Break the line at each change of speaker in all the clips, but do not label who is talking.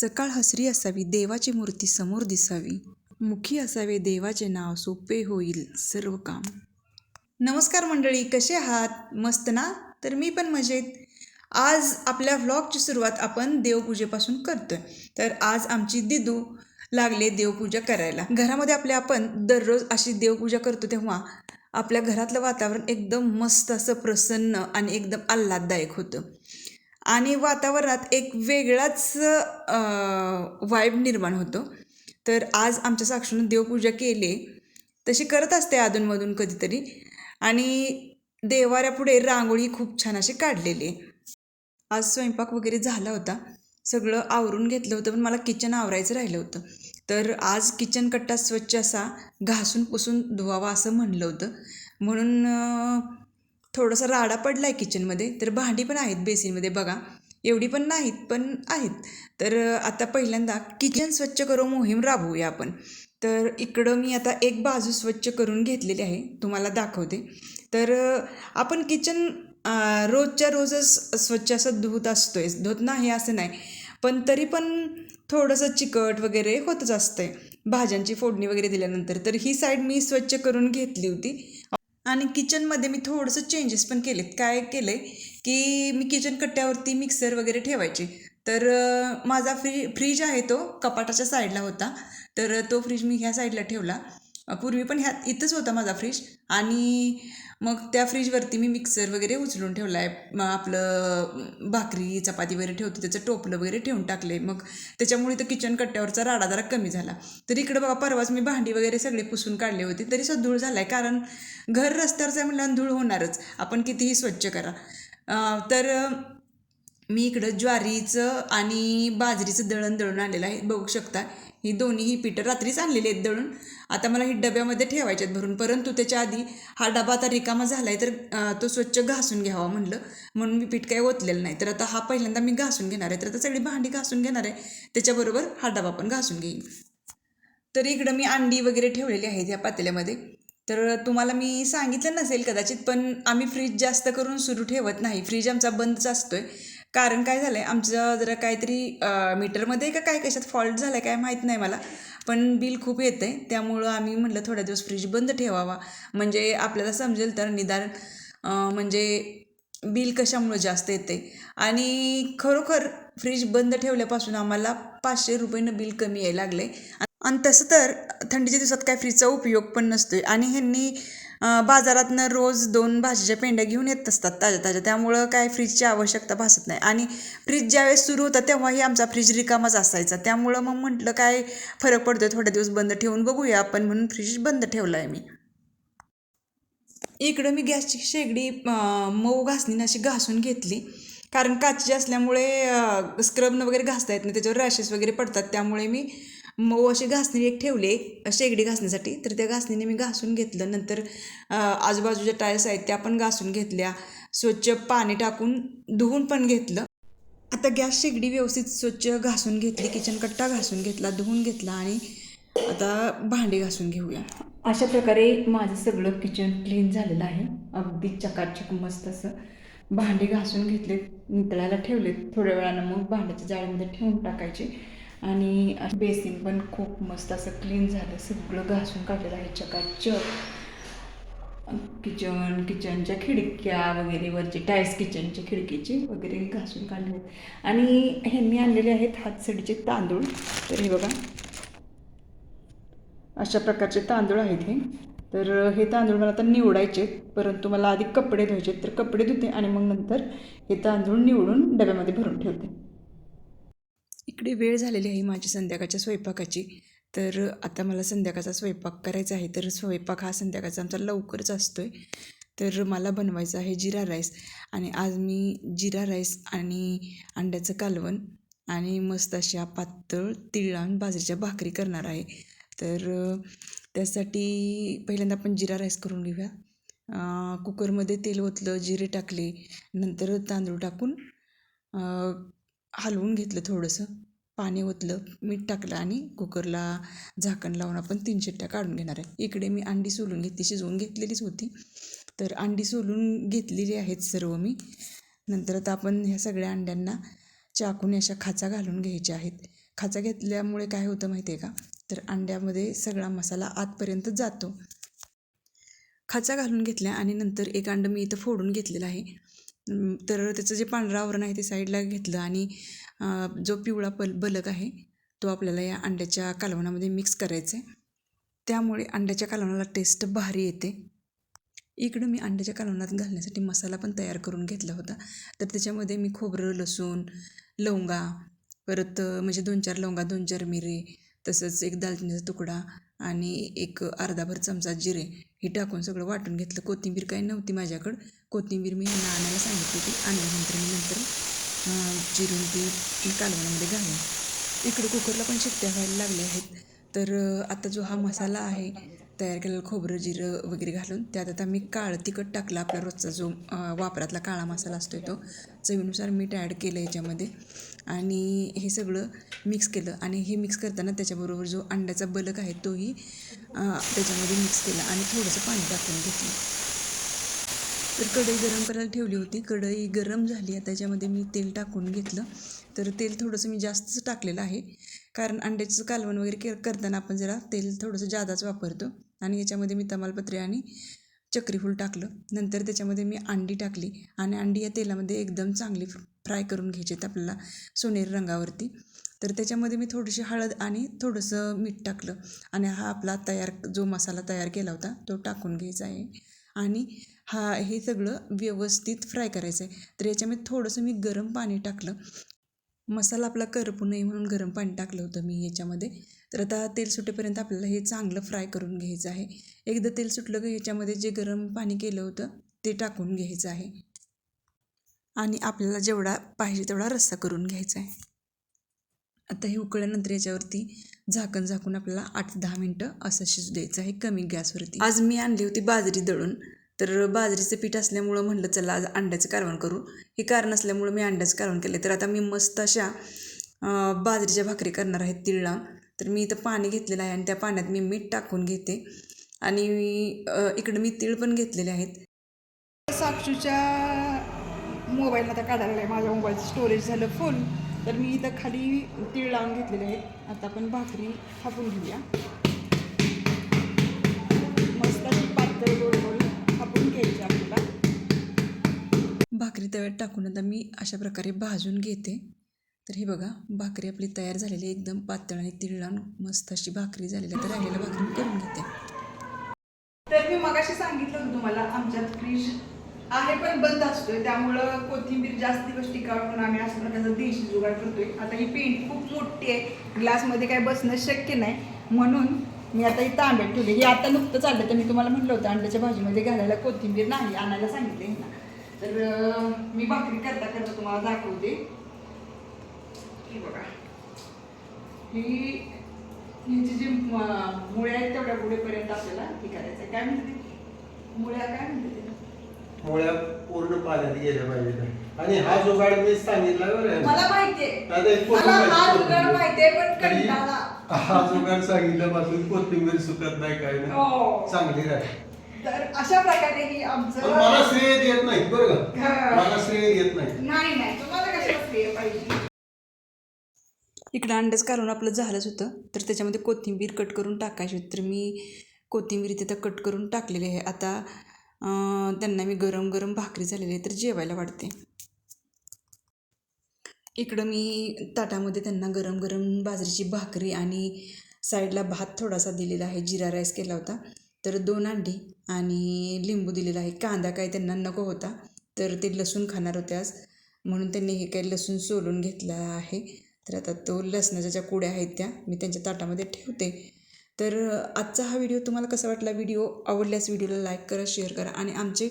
सकाळ हसरी असावी देवाची मूर्ती समोर दिसावी. मुखी असावे देवाचे नाव सोपे होईल सर्व काम. नमस्कार मंडळी कसे आहात? मस्त ना? तर मी पण मजेत. आज आपल्या व्लॉगची सुरुवात आपण देवपूजेपासून करतोय. तर आज आमची दिदू लागले देवपूजा करायला. घरामध्ये आपल्या आपण दररोज अशी देवपूजा करतो तेव्हा आपल्या घरातलं वातावरण एकदम मस्त असं प्रसन्न आणि एकदम आल्हाददायक होतं. आणि वातावरणात एक वेगळाच वाईब निर्माण होतो. तर आज आमच्या साक्षीनं देवपूजा केली. तशी करत असते अधूनमधून कधीतरी. आणि देवाऱ्यापुढे रांगोळी खूप छान अशी काढलेली. आहे आज स्वयंपाक वगैरे झाला होता. सगळं आवरून घेतलं होतं पण मला किचन आवरायचं राहिलं होतं. तर आज किचन कट्टा स्वच्छ असा घासून पुसून धुवावा असं म्हणलं होतं. म्हणून थोडासा राडा पडला आहे किचनमध्ये तर भांडी पण आहेत बेसिनमध्ये बघा. एवढी पण नाहीत पण आहेत. तर आता पहिल्यांदा किचन स्वच्छ करू मोहीम राबवूया आपण. तर इकडं मी आता एक बाजू स्वच्छ करून घेतलेली आहे तुम्हाला दाखवते. तर आपण किचन रोजच्या रोजच स्वच्छ असं धुत असतो आहे धुत नाही असं नाही. पण तरी पण थोडंसं चिकट वगैरे होतच असतं आहे भाज्यांची फोडणी वगैरे दिल्यानंतर. तर ही साईड मी स्वच्छ करून घेतली होती. आणि किचनमध्ये मी थोडंसं चेंजेस पण केलेत. काय केलं आहे की मी किचन कट्ट्यावरती मिक्सर वगैरे ठेवायचे. तर माझा फ्री फ्रीज आहे तो कपाटाच्या साईडला होता. तर तो फ्रीज मी ह्या साईडला ठेवला. पूर्वी पण ह्यात इथंच होता माझा फ्रीज आणि मग त्या फ्रीजवरती मी मिक्सर वगैरे उचलून ठेवला आहे मग आपलं भाकरी चपाती वगैरे ठेवतो. त्याचं टोपलं वगैरे ठेवून टाकले मग त्याच्यामुळे तर किचन कट्ट्यावरचा राडा जरा कमी झाला. तर इकडं बघा परवाच मी भांडी वगैरे सगळे पुसून काढले होते. तरी सुद्धा धूळ झाला आहे कारण घर रस्त्यावरचं आहे म्हणलं धूळ होणारच. आपण कितीही स्वच्छ करा. तर मी इकडं ज्वारीचं आणि बाजरीचं दळण दळून आणलेलं आहे. बघू शकता ही दोन्हीही पिठं रात्रीच आणलेली आहेत दळून. आता मला ही डब्यामध्ये ठेवायचे आहेत भरून. परंतु त्याच्या आधी हा डबा आता रिकामा झाला आहे तर तो स्वच्छ घासून घ्यावा म्हणलं. म्हणून मी पीठ काही ओतलेलं नाही. तर आता हा पहिल्यांदा मी घासून घेणार आहे. तर आता सगळी भांडी घासून घेणार आहे. त्याच्याबरोबर हा डबा पण घासून घेईन. तर इकडं मी अंडी वगैरे ठेवलेली आहेत या पातेल्यामध्ये. तर तुम्हाला मी सांगितलं नसेल कदाचित पण आम्ही फ्रीज जास्त करून सुरू ठेवत नाही. फ्रीज आमचा बंदच असतो आहे कारण काय झालं आहे आमचं जरा काहीतरी मीटरमध्ये का काय कशात फॉल्ट झाला आहे काय माहीत नाही मला पण बिल खूप येतं आहे त्यामुळं आम्ही म्हटलं थोड्या दिवस फ्रीज बंद ठेवावा. म्हणजे आपल्याला समजेल तर निदान म्हणजे बिल कशामुळं जास्त येते आणि खरोखर फ्रीज बंद ठेवल्यापासून आम्हाला पाचशे रुपयेनं बिल कमी यायला लागले आणि तसं तर थंडीच्या दिवसात काय फ्रीजचा उपयोग पण नसतो आहे आणि ह्यांनी बाजारातनं रोज दोन भाजीच्या पेंड्या घेऊन येत असतात ताज्या ताज्या. त्यामुळं काय फ्रीजची आवश्यकता भासत नाही. आणि फ्रीज ज्यावेळेस सुरू होता तेव्हाही आमचा फ्रीज रिकामाच असायचा. त्यामुळं मग म्हटलं काय फरक पडतोय? थोड्या दिवस बंद ठेवून बघूया आपण म्हणून फ्रीज बंद ठेवला आहे मी. इकडं मी गॅसची शेगडी मऊ घासणीनं अशी घासून घेतली. कारण काचची असल्यामुळे स्क्रबनं वगैरे घासता येत नाही. त्याच्यावर रॅशेस वगैरे पडतात. त्यामुळे मी मऊ अशी घासणी एक ठेवली एक शेगडी घासण्यासाठी. तर त्या घासणीने मी घासून घेतलं. नंतर आजूबाजूच्या टायर्स आहेत त्या पण घासून घेतल्या. स्वच्छ पाणी टाकून धुवून पण घेतलं. आता गॅस शेगडी व्यवस्थित स्वच्छ घासून घेतली. किचन कट्टा घासून घेतला धुवून घेतला आणि आता भांडी घासून घेऊया. अशा प्रकारे माझं सगळं किचन क्लीन झालेलं आहे. अगदी चकाचक मस्त असं भांडी घासून घेतले नितळायला ठेवलेत. थोड्या वेळानं मग भांड्याच्या जाळीमध्ये ठेवून टाकायचे. आणि बेसिन पण खूप मस्त असं क्लीन झालं. सगळं घासून काढलेलं आहे चकाचक. किचन किचनच्या खिडक्या वगैरे वरचे टाईल्स किचनच्या खिडकीचे वगैरे घासून काढले आहेत आणि ह्यांनी आणलेले आहेत हातसडीचे तांदूळ. तर हे बघा. अशा प्रकारचे तांदूळ आहेत हे. तर हे तांदूळ मला आता निवडायचे आहेत. परंतु मला आधी कपडे धुवायचे आहेत. तर कपडे धुते आणि मग नंतर हे तांदूळ निवडून डब्यामध्ये भरून ठेवते. इकडे वेळ झालेली आहे माझी संध्याकाळच्या स्वयंपाकाची. तर आता मला संध्याकाळचा स्वयंपाक करायचा आहे. तर स्वयंपाक हा संध्याकाळचा आमचा लवकरच असतो आहे तर मला बनवायचं आहे जिरा राईस आणि आज मी जिरा राईस आणि अंड्याचं कालवण आणि मस्त अशा पातळ तीळ लावून बाजरीच्या भाकरी करणार आहे. तर त्यासाठी पहिल्यांदा आपण जिरा राईस करून घेऊया. कुकरमध्ये तेल ओतलं जिरे टाकले नंतर तांदूळ टाकून हलवून घेतलं थोडंसं. पाणी ओतलं मीठ टाकलं आणि कुकरला झाकण लावून आपण तीन शिट्ट्या काढून घेणार आहे. इकडे मी अंडी सोलून घेतली शिजवून घेतलेलीच होती. तर अंडी सोलून घेतलेली आहेत सर्व मी. नंतर आता आपण ह्या सगळ्या अंड्यांना चाकूने अशा खाचा घालून घ्यायच्या आहेत. खाचा घेतल्यामुळे काय होतं माहिती आहे का? तर अंड्यामध्ये सगळा मसाला आतपर्यंत जातो. खाचा घालून घेतल्या आणि नंतर एक अंडं मी इथं फोडून घेतलेलं आहे. तर त्याचं जे पांढरं आवरण आहे ते साईडला घेतलं आणि जो पिवळा पल बलक आहे तो आपल्याला या अंड्याच्या कालवणामध्ये मिक्स करायचा आहे त्यामुळे अंड्याच्या कालवणाला टेस्ट भारी येते. इकडं मी अंड्याच्या कालवणात घालण्यासाठी मसाला पण तयार करून घेतला होता. तर त्याच्यामध्ये मी खोबरं लसूण लवंगा परत म्हणजे दोन चार लवंगा दोन चार मिरे तसंच एक दालचिनीचा तुकडा आणि एक अर्धाभर चमचा जिरे हे टाकून सगळं वाटून घेतलं. कोथिंबीर काही नव्हती माझ्याकडं. कोथिंबीर मी ह्यांना आणायला सांगितली होती. आणल्यानंतर मी नंतर चिरून ती कालवणामध्ये घालून. इकडं कुकरला पण शिट्ट्या व्हायला लागल्या आहेत. तर आता जो हा मसाला आहे तयार केलेला खोबरं जिरं वगैरे घालून त्यात आता मी काळं तिखट टाकलं. आपला रोजचा जो वापरातला काळा मसाला असतो तो. चवीनुसार मीठ ॲड केलं याच्यामध्ये. आणि हे सगळं मिक्स केलं आणि हे मिक्स करताना त्याच्याबरोबर जो अंड्याचा बलक आहे तोही त्याच्यामध्ये मिक्स केला आणि थोडंसं पाणी टाकून घेतलं. तर कढई गरम करायला ठेवली होती. कढई गरम झाली. आहे त्याच्यामध्ये मी तेल टाकून घेतलं. तर तेल थोडंसं मी जास्तच टाकलेलं आहे. कारण अंड्याचं कालवण वगैरे के करताना आपण जरा तेल थोडंसं जादाच वापरतो. आणि याच्यामध्ये मी तमालपत्री आणि चक्रीफूल टाकलं. नंतर त्याच्यामध्ये मी अंडी टाकली आणि अंडी या तेलामध्ये एकदम चांगली फ्राय करून घ्यायची आहेत आपल्याला सोनेरी रंगावरती. तर त्याच्यामध्ये मी थोडीशी हळद आणि थोडंसं मीठ टाकलं आणि हा आपला तयार जो मसाला तयार केला होता तो टाकून घ्यायचा आहे. आणि हा हे सगळं व्यवस्थित फ्राय करायचं आहे तर याच्यामध्ये थोडंसं मी गरम पाणी टाकलं. मसाला आपला करपू नये म्हणून गरम पाणी टाकलं होतं मी याच्यामध्ये. तर आता तेल सुटेपर्यंत आपल्याला हे चांगलं फ्राय करून घ्यायचं आहे. एकदा तेल सुटलं की ह्याच्यामध्ये जे गरम पाणी केलं होतं ते टाकून घ्यायचं आहे. आणि आपल्याला जेवढा पाहिजे तेवढा रस्सा करून घ्यायचा आहे. आता हे उकळल्यानंतर याच्यावरती झाकण झाकून आपल्याला आठ दहा मिनटं असं शिजू द्यायचं आहे कमी गॅसवरती. आज मी आणली होती बाजरी दळून. तर बाजरीचं पीठ असल्यामुळं म्हणलं चला आज अंड्याचं कालवण करू. हे कारण असल्यामुळं मी अंड्याचं कालवण केलं तर आता मी मस्त अशा बाजरीच्या भाकरी करणार आहेत तिळला लावून तर मी इथं पाणी घेतलेलं आहे आणि त्या पाण्यात मी मीठ टाकून घेते. आणि इकडं मी तीळ पण घेतलेले आहेत.
साक्षूच्या मोबाईल आता काढायला लागलाय. माझ्या मोबाईलचं स्टोरेज झालं फुल तर मी इथं खाली तीळ लावून घेतलेले आहेत. आता आपण भाकरी थापून घेऊया. मस्त अशी पातळ गोल गोल थापून घ्यायची आपल्याला.
भाकरी तव्यात टाकून आता मी अशा प्रकारे भाजून घेते. तर हे बघा भाकरी आपली तयार झालेली आहे, एकदम पातळ आणि तीळ लावून मस्त अशी भाकरी झालेली तर राहिलेल्या भाकरी करून घेते.
तर मी मगाशी सांगितलं होतं तुम्हाला आमच्यात फ्रीज आहे पण बंद असतोय त्यामुळं कोथिंबीर जास्त दिवस टिकावं म्हणून आम्ही अशा प्रकारचा देशी जुगाड करतोय. आता ही पेंट खूप मोठी आहे ग्लासमध्ये काय बसणं शक्य नाही. म्हणून मी आता ही तांब्यात ठेवली. हे आता नुकतं चाललं तर मी तुम्हाला म्हटलं होतं अंड्याच्या भाजीमध्ये घालायला कोथिंबीर नाही आणायला सांगितले ना तर मी भाकरी करता करता तुम्हाला दाखवते. ही बघा ही ह्याची जी म- मुळ्या आहेत तेवढ्या पुढेपर्यंत आपल्याला हे करायचं आहे. काय म्हणते? मुळ्या काय म्हणते?
मुळ्या पूर्ण पाण्यात गेल्या पाहिजे आणि हा जुगाड मी सांगितला बरं
मला माहितीये हा जुगाड
हा सांगितल्यापासून कोथिंबीर सुकत नाही काय
हो.
नाही चांगली राहील
तर अशा प्रकारे ही आमचं
मला श्रेय देत नाही बरं का
हा.
मला श्रेय देत नाही
नाही
इकडं अंडंच कालवण आपलं झालंच होतं. तर त्याच्यामध्ये कोथिंबीर कट करून टाकायची होती. तर मी कोथिंबीर तिथं कट करून टाकलेली आहे. आता त्यांना मी गरम गरम भाकरी झालेली आहे तर जेवायला वाढते. इकडं मी ताटामध्ये त्यांना गरम गरम बाजरीची भाकरी आणि साईडला भात थोडासा दिलेला आहे. जिरा राईस केला होता. तर दोन अंडी आणि लिंबू दिलेला आहे. कांदा काय त्यांना नको होता. तर ते लसूण खाणार होते आज. म्हणून त्यांनी हे काही लसूण सोलून घेतला आहे. तर आता तो लसणाच्या ज्या कुड्या आहेत त्या मी त्यांच्या ताटामध्ये ठेवते. तर आजचा हा व्हिडिओ तुम्हाला कसा वाटला व्हिडिओ? आवडल्यास व्हिडिओला लाईक करा शेअर करा आणि आमचे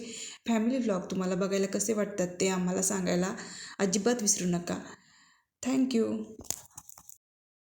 फॅमिली व्लॉग तुम्हाला बघायला कसे वाटतात ते आम्हाला सांगायला अजिबात विसरू नका. थँक्यू